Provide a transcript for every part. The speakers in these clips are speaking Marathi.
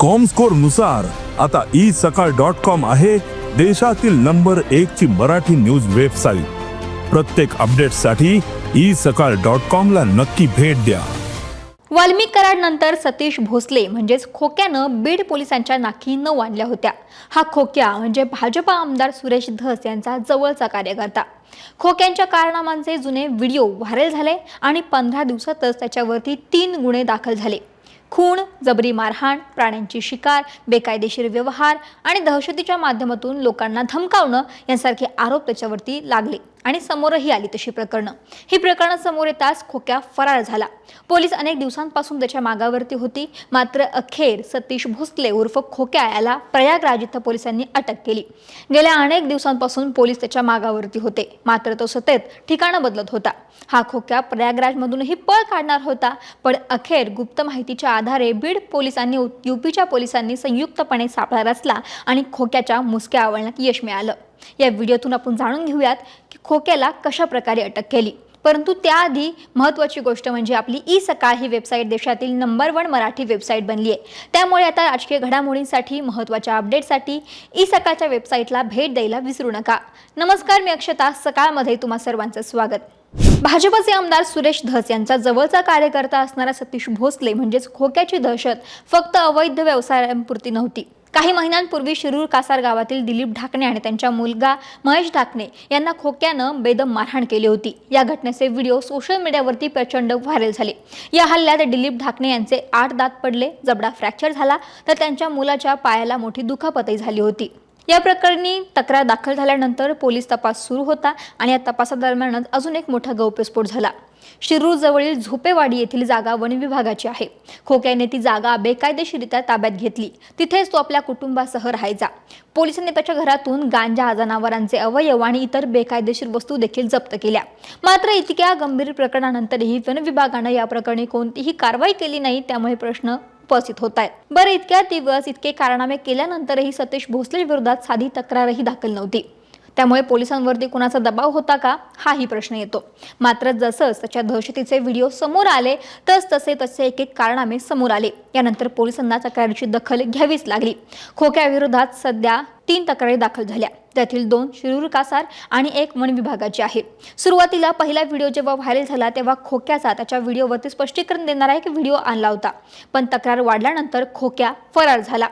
कॉमस्कोरनुसार आता ई सकाळ डॉट कॉम आहे देशातील नंबर एक ची मराठी न्यूज वेबसाईट प्रत्येक अपडेटसाठी ई सकाळ डॉट कॉम ला नक्की भेट द्या. वाल्मिक कराडनंतर सतीश भोसले म्हणजेच खोक्यानं बीड पोलिसांच्या नाकी न आणल्या होत्या. हा खोक्या म्हणजे भाजपा आमदार सुरेश धस यांचा जवळचा कार्यकर्ता. खोक्यांच्या कारनामांचे जुने व्हिडिओ व्हायरल झाले आणि पंधरा दिवसातच त्याच्यावरती तीन गुन्हे दाखल झाले. खून जबरी मारहाण प्राण्यांची शिकार बेकायदेशीर व्यवहार आणि दहशतीच्या माध्यमातून लोकांना धमकावणं यांसारखे आरोप त्याच्यावरती लागले. आणि समोरही आली तशी प्रकरणं. ही प्रकरणं समोर येताच खोक्या फरार झाला. पोलीस अनेक दिवसांपासून त्याच्या मागावरती होती. मात्र अखेर सतीश भोसले उर्फ खोक्या याला प्रयागराज इथं पोलिसांनी अटक केली. गेल्या अनेक दिवसांपासून पोलीस त्याच्या मागावरती होते. मात्र तो सतत ठिकाणं बदलत होता. हा खोक्या प्रयागराजमधूनही पळ काढणार होता. पण अखेर गुप्त माहितीच्या आधारे बीड पोलिसांनी युपीच्या पोलिसांनी संयुक्तपणे सापळा रचला आणि खोक्याच्या मुसक्या आवळण्यात यश मिळालं. या व्हिडिओतून आपण जाणून घेऊयात की खोक्याला कशा प्रकारे अटक केली. परंतु त्याआधी महत्त्वाची गोष्ट म्हणजे आपली ई सकाळ ही वेबसाईट देशातील नंबर वन मराठी वेबसाईट बनली आहे. त्यामुळे आता राजकीय घडामोडींसाठी महत्त्वाच्या अपडेटसाठी ई सकाळच्या वेबसाईटला भेट द्यायला विसरू नका. नमस्कार मी अक्षता. सकाळमध्ये तुम्हा सर्वांचं स्वागत. भाजपचे आमदार सुरेश धस यांचा जवळचा कार्यकर्ता असणारा सतीश भोसले म्हणजेच खोक्याची दहशत फक्त अवैध व्यवसायांपुरती नव्हती. काही महिन्यांपूर्वी शिरूर कासार गावातील दिलीप ढाकणे आणि त्यांच्या मुलगा महेश ढाकणे यांना खोक्यानं बेदम मारहाण केली होती. या घटनेचे व्हिडिओ सोशल मीडियावरती प्रचंड व्हायरल झाले. या हल्ल्यात दिलीप ढाकणे यांचे आठ दात पडले जबडा फ्रॅक्चर झाला तर त्यांच्या मुलाच्या पायाला मोठी दुखापतही झाली होती. या प्रकरणी तक्रार दाखल झाल्यानंतर पोलीस तपास सुरू होता आणि या तपासादरम्यानच अजून एक मोठा गौप्यस्फोट झाला. शिरूर जवळील झोपेवाडी येथील जागा वन विभागाची आहे. खोक्याने ती जागा बेकायदेशीरित्या ताब्यात घेतली. तिथेच तो आपल्या कुटुंबासह राहायचा. पोलिसांनी त्याच्या घरातून गांजा जनावरांचे अवयव आणि इतर बेकायदेशीर वस्तू देखील जप्त केल्या. मात्र इतक्या गंभीर प्रकरणानंतरही वन विभागानं या प्रकरणी कोणतीही कारवाई केली नाही त्यामुळे प्रश्न उपस्थित होत आहेत. बरं इतक्या दिवस इतके कारनामे केल्यानंतरही सतीश भोसले विरोधात साधी तक्रारही दाखल नव्हती. त्यामुळे पोलिसांवरती कुणाचा दबाव होता का? हाही प्रश्न येतो. मात्र जसंच त्याच्या दहशतीचे व्हिडिओ समोर आले तस तसे तसे एक एक कारनामे समोर आले. यानंतर पोलिसांना तक्रारीची दखल घ्यावीच लागली. खोक्याविरोधात सध्या तीन तक्रारी दाखल झाल्या. त्यातील दोन शिरूर कासार आणि एक वन विभागाची आहे. सुरुवातीला पहिला व्हिडिओ जेव्हा व्हायरल झाला तेव्हा खोक्याचा त्याच्या व्हिडिओवरती स्पष्टीकरण देणारा एक व्हिडिओ आणला होता. पण तक्रार वाढल्यानंतर खोक्या फरार झाला.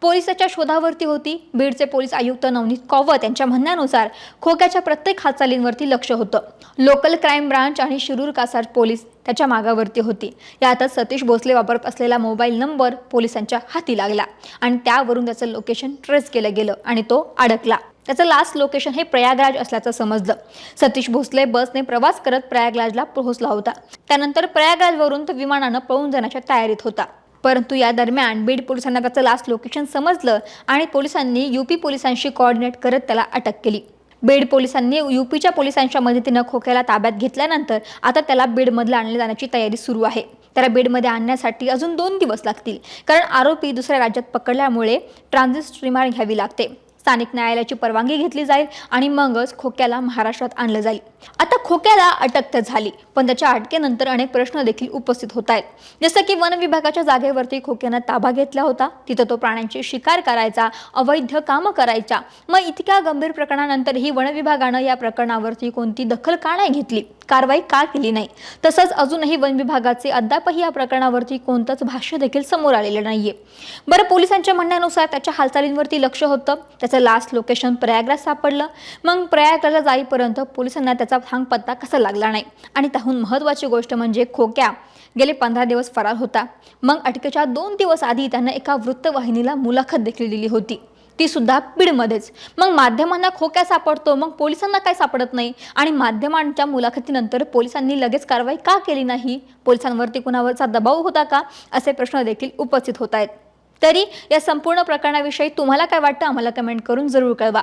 पोलिसाच्या शोधावरती होती. बीडचे पोलीस आयुक्त नवनीत कौवत यांच्या म्हणण्यानुसार खोक्याच्या प्रत्येक हालचालींवरती लक्ष होतं. लोकल क्राईम ब्रांच आणि शिरूर कासार पोलीस त्याच्या मागावरती होती. यातच सतीश भोसले वापरत असलेला मोबाईल नंबर पोलिसांच्या हाती लागला आणि त्यावरून त्याचं लोकेशन ट्रेस केलं गेलं आणि तो अडकला. त्याचं लास्ट लोकेशन हे प्रयागराज असल्याचं समजलं. सतीश भोसले बसने प्रवास करत प्रयागराजला पोहोचला होता. त्यानंतर प्रयागराजवरून तो विमानानं पळून जाण्याच्या तयारीत होता. परंतु या दरम्यान बीड पोलिसांना त्याचं लास्ट लोकेशन समजलं आणि पोलिसांनी यूपी पोलिसांशी कोऑर्डिनेट करत त्याला अटक केली. बीड पोलिसांनी यूपीच्या पोलिसांच्या मदतीनं खोक्याला ताब्यात घेतल्यानंतर आता त्याला बीडमधलं आणले जाण्याची तयारी सुरू आहे. त्याला बीडमध्ये आणण्यासाठी अजून दोन दिवस लागतील कारण आरोपी दुसऱ्या राज्यात पकडल्यामुळे ट्रान्झिट रिमांड घ्यावी लागते. स्थानिक न्यायालयाची परवानगी घेतली जाईल आणि मगच खोक्याला महाराष्ट्रात आणलं जाईल. आता खोक्याला अटक तर झाली पण त्याच्या अटकेनंतर अनेक प्रश्न देखील उपस्थित होत आहेत. जसं की वन विभागाच्या जागेवरती खोक्यानं ताबा घेतला होता. तिथं तो प्राण्यांची शिकार करायचा अवैध कामं करायचा. मग इतक्या गंभीर प्रकरणानंतरही वन विभागानं या प्रकरणावरती कोणती दखल का नाही घेतली? कारवाई का केली नाही? तसंच अजूनही वन विभागाचे अद्यापही या प्रकरणावरती कोणतंच भाष्य देखील समोर आलेलं नाहीये. बरं पोलिसांच्या म्हणण्यानुसार त्याच्या हालचालींवरती लक्ष होतं. त्याचं लास्ट लोकेशन प्रयागराज सापडलं. मग प्रयागराजला जाईपर्यंत पोलिसांना त्याचा थांग पत्ता कसा लागला नाही? आणि त्याहून महत्त्वाची गोष्ट म्हणजे खोक्या. गेले पंधरा दिवस फरार होता. मग अटकेच्या दोन दिवस आधी त्यानं एका वृत्तवाहिनीला मुलाखत देखील दिली होती. ती सुद्धा बीडमध्येच. मग माध्यमांना खोक्या सापडतो मग पोलिसांना काय सापडत नाही? आणि माध्यमांच्या मुलाखतीनंतर पोलिसांनी लगेच कारवाई का केली नाही? पोलिसांवरती कुणावरचा दबाव होता का? असे प्रश्न देखील उपस्थित होत आहेत. तरी या संपूर्ण प्रकरणाविषयी तुम्हाला काय वाटतं? आम्हाला कमेंट करून जरूर कळवा.